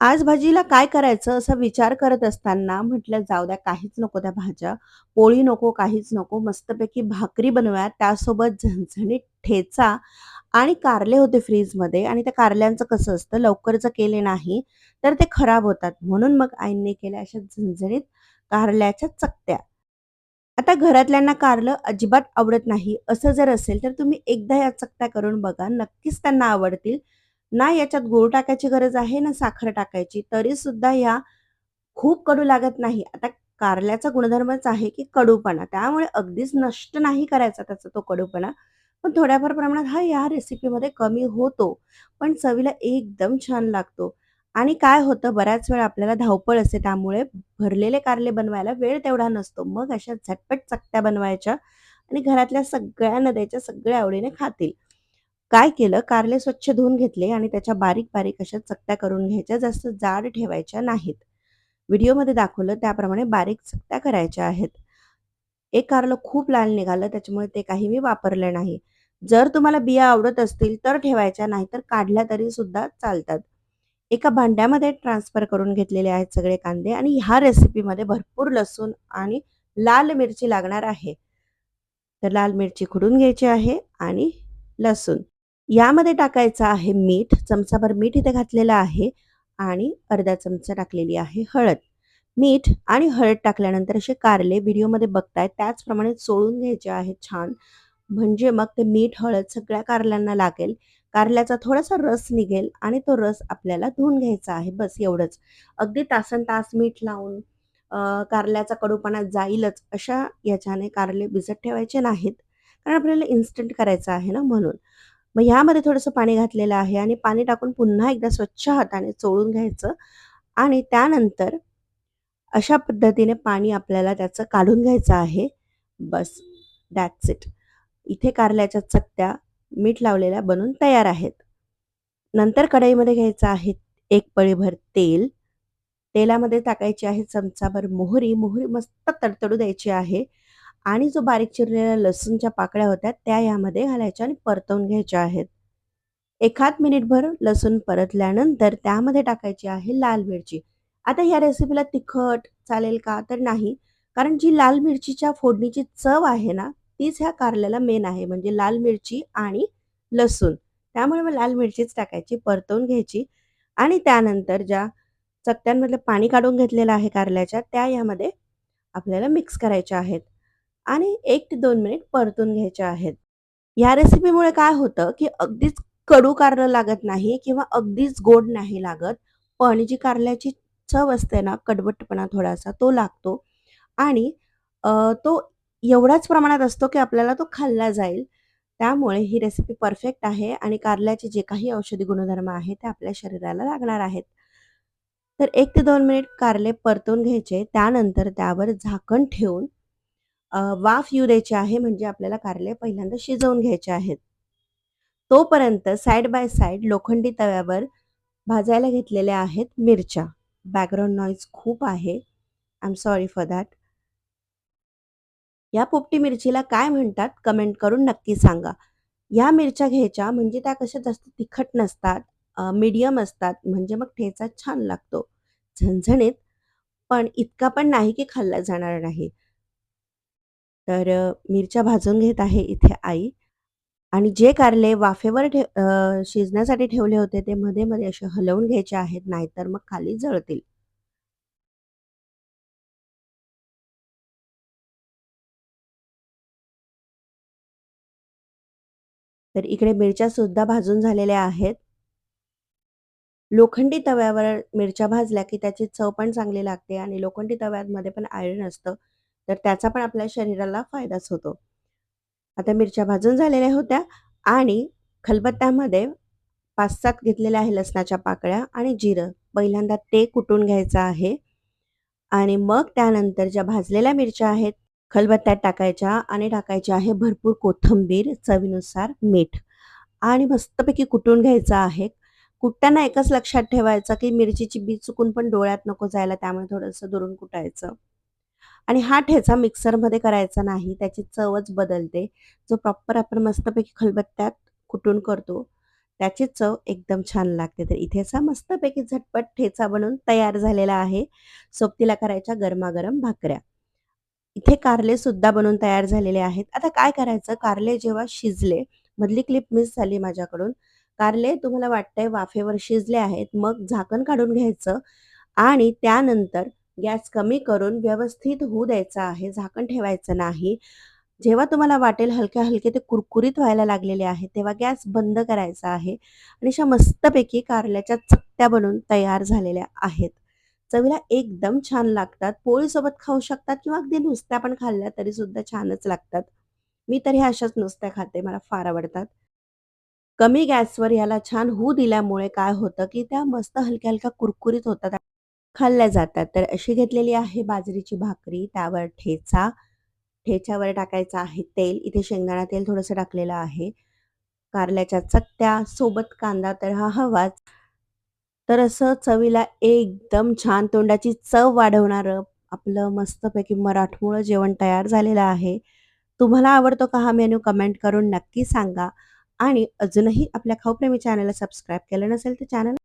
आज भाजीला काय करायचं असा विचार करत असताना म्हटलं जाऊ द्या काहीच नको त्या भाज्या. पोळी नको, काहीच नको. मस्तपैकी भाकरी बनवूया. त्यासोबत झणझणीत ठेचा आणि कारले होते फ्रीजमध्ये आणि त्या कारल्यांचं कसं असतं लवकर जर केले नाही, तर ते खराब होतात. म्हणून मग आईंनी केल्या अशा झणझणीत कारल्याच्या चकत्या. आता घरातल्यांना कारलं अजिबात आवडत नाही, असं जर असेल तर तुम्ही एकदा या चकत्या करून बघा. नक्कीच त्यांना आवडतील. ना याच्यात गूळ टाकायची गरज आहे, ना साखर टाकायची. तरीसुद्धा ह्या खूप कडू लागत नाही. आता कारल्याचा गुणधर्मच आहे, की कडूपणा. त्यामुळे अगदीच नष्ट नाही करायचा त्याचा तो कडूपणा. पण थोड्याफार प्रमाणात हा या रेसिपीमध्ये कमी होतो. पण चवीला एकदम छान लागतो. आणि काय होतं बऱ्याच वेळा आपल्याला धावपळ असते त्यामुळे भरलेले कारले बनवायला वेळ तेवढा नसतो. मग अशा झटपट चकत्या बनवायच्या आणि घरातल्या सगळ्यांना द्यायच्या, सगळ्या आवडीने खातील. काय केलं, कारले स्वच्छ धुवून घेतले आणि त्याच्या बारीक-बारीक अशा चकत्या करून घ्यायच्या. जास्त जाड ठेवायच्या नाहीत. व्हिडिओमध्ये दाखवलं त्याप्रमाणे बारीक चकत्या करायच्या आहेत. एक कारलं खूप लाल निघालं त्याच्यामुळे ते काही मी वापरलं नाही. जर तुम्हाला बिया आवडत असतील तर ठेवायच्या, नाही तर काढल्या तरी सुद्धा चालतात. एका भांड्यामध्ये ट्रान्सफर करून घेतलेले आहेत सगळे कांदे आणि ह्या रेसिपीमध्ये भरपूर लसूण आणि लाल मिरची लागणार आहे. तर लाल मिरची खुडून घ्यायची आहे आणि लसूण. यामध्ये टाकायचं आहे मीठ. चमचाभर मीठ इथे घातलेलं आहे आणि अर्धा चमचा टाकलेली आहे हळद. मीठ आणि हळद टाकल्यानंतर असे कारले व्हिडिओमध्ये बघताय त्याचप्रमाणे चोळून घ्यायचे आहेत छान. म्हणजे मग ते मीठ, हळद सगळ्या कारल्यांना लागेल. कारल्याचा थोडासा रस निघेल आणि तो रस आपल्याला धुवून घ्यायचा आहे. बस एवढंच. अगदी तासनतास मीठ लावून कारल्याचा कडूपणा जाईलच अशा याच्याने कारले भिजत ठेवायचे नाहीत. कारण आपल्याला इन्स्टंट करायचं आहे ना म्हणून. मग ह्यामध्ये थोडंसं पाणी घातलेलं आहे आणि पाणी टाकून पुन्हा एकदा स्वच्छ हाताने चोळून घ्यायचं आणि त्यानंतर अशा पद्धतीने पाणी आपल्याला त्याचं काढून घ्यायचं आहे. बस दॅट्स इट. इथे कारल्याच्या चकत्या मीठ लावलेल्या बनून तयार आहेत. नंतर कढईमध्ये घ्यायचं आहे एक पळीभर तेल. तेलामध्ये टाकायची आहे चमचाभर मोहरी. मोहरी मस्त तडतडू द्यायची आहे आणि जो बारीक चिरलेल्या लसूणच्या पाकळ्या होत्या त्या यामध्ये घालायच्या आणि परतवून घ्यायच्या आहेत. एखाद मिनिटभर लसूण परतल्यानंतर त्यामध्ये टाकायची आहे लाल मिरची. आता ह्या रेसिपीला तिखट चालेल का? तर नाही. कारण जी लाल मिरचीच्या फोडणीची चव आहे ना, तीच ह्या कारल्याला मेन आहे. म्हणजे लाल मिरची आणि लसूण. त्यामुळे मग लाल मिरचीच टाकायची, परतवून घ्यायची आणि त्यानंतर ज्या चकत्यांमधलं पाणी काढून घेतलेलं आहे कारल्याच्या, त्या यामध्ये आपल्याला मिक्स करायच्या आहेत आणि एक ते दोन मिनिट परतून घ्यायच्या आहेत. या रेसिपीमुळे काय होतं, की अगदीच कडू कारलं लागत नाही किंवा अगदीच गोड नाही लागत. पण जी कारल्याची चव असते ना, कडवटपणा थोडासा तो लागतो आणि तो एवढ्याच प्रमाणात असतो, की आपल्याला तो खाल्ला जाईल. त्यामुळे ही रेसिपी परफेक्ट आहे आणि कारल्याचे जे काही औषधी गुणधर्म आहेत, ते आपल्या शरीराला लागणार आहेत. तर एक ते दोन मिनिट कारले परतून घ्यायचे. त्यानंतर त्यावर झाकण ठेवून वाफ येऊ द्यायची आहे. म्हणजे आपल्याला कारले पहिल्यांदा शिजवून घ्यायचे आहेत. तोपर्यंत साइड बाय साइड लोखंडी तव्यावर भाजायला घेतलेल्या आहेत मिरच्या. बॅकग्राऊंड नॉईज खूप आहे. I am sorry for that. या पोपटी मिरचीला काय म्हणतात कमेंट करून नक्की सांगा. या मिरच्या घ्यायच्या म्हणजे त्या कशा जास्त तिखट नसतात, मीडियम असतात. म्हणजे मग ठेचा छान लागतो. झणझणीत, पण इतका पण नाही की खाल्ला जाणार नाही. तर मिरच्या भाजून घेत आहे इथे आई आणि जे कारले वाफेवर ठे शिजण्यासाठी ठेवले होते ते मध्ये-मध्ये असे हलवून घ्यायचे आहेत, नाहीतर मग खाली जळतील. तर इकडे मिरच्या सुद्धा भाजून झालेल्या आहेत. लोखंडी तव्यावर मिरच्या भाजल्या की त्याची चव पण चांगली लागते आणि लोखंडी तव्यामध्ये पण आयरन असतं, तर त्याचा पण आपल्या शरीराला फायदाच होतो. आता मिरच्या भाजून झालेल्या होत्या आणि खलबत्त्यामध्ये 5-7 घेतलेल्या आहे लसणाच्या पाकळ्या आणि जिरं. पहिल्यांदा ते कुटून घ्यायचं आहे आणि मग त्यानंतर ज्या भाजलेल्या मिरच्या आहेत, खलबत्त्यात टाकायच्या आणि टाकायची आहे भरपूर कोथिंबीर, चवीनुसार मीठ आणि मस्तपैकी कुटून घ्यायचं आहे. कुटताना एकच लक्षात ठेवायचं, की मिरचीची बी चुकून पण डोळ्यात नको जायला, त्यामुळे थोडंसं दुरून कुटायचं. आणि हा ठेचा मिक्सरमध्ये करायचा नाही, त्याची चवच बदलते. जो प्रॉपर आपण मस्तपैकी खलबत्त्यात कुटून करतो, त्याची चव एकदम छान लागते. तर इथे असा मस्तपैकी झटपट ठेचा बनून तयार झालेला आहे. सोबतीला करायच्या गरमागरम भाकऱ्या. इथे कारले सुद्धा बनवून तयार झालेले आहेत. आता काय करायचं कारले जेव्हा शिजले, मधली क्लिप मिस झाली माझ्याकडून. कारले तुम्हाला वाटतंय वाफेवर शिजले आहेत, मग झाकण काढून घ्यायचं आणि त्यानंतर गॅस कमी करून व्यवस्थित होऊ द्यायचा आहे. झाकण ठेवायचं नाही. जेव्हा तुम्हाला वाटेल हलके-हलके ते कुरकुरीत व्हायला लागलेले आहेत, तेव्हा गॅस बंद करायचा आहे आणि अशा मस्तपैकी कारल्याच्या चकत्या बनून तयार झालेल्या आहेत. चवीला एकदम छान लागतात. पोळीसोबत खाऊ शकतात किंवा अगदी नुसत्या पण खाल्ल्या तरी सुद्धा छानच लागतात. मी तर ह्या अशाच नुसत्या खाते. मला फार आवडतात. कमी गॅसवर याला छान होऊ दिल्यामुळे काय होतं, की त्या मस्त हलक्या-हलक्या कुरकुरीत होतात. खाल्ल्या जातात. तर अशी घेतलेली आहे बाजरीची भाकरी, त्यावर ठेचा, ठेच्यावर टाकायचं आहे तेल. इथे शेंगदाणा तेल थोडंसं टाकलेलं आहे. कारल्याच्या चकत्या, सोबत कांदा तर हा हवाच. तर असं चवीला एकदम छान तोंडाची चव वाढवणारं आपलं मस्तपैकी मराठमोळं जेवण तयार झालेलं आहे. तुम्हाला आवडतो का हा मेनू कमेंट करून नक्की सांगा आणि अजूनही आपल्या खाऊप्रेमी चॅनलला सबस्क्राईब केलं नसेल तर चॅनल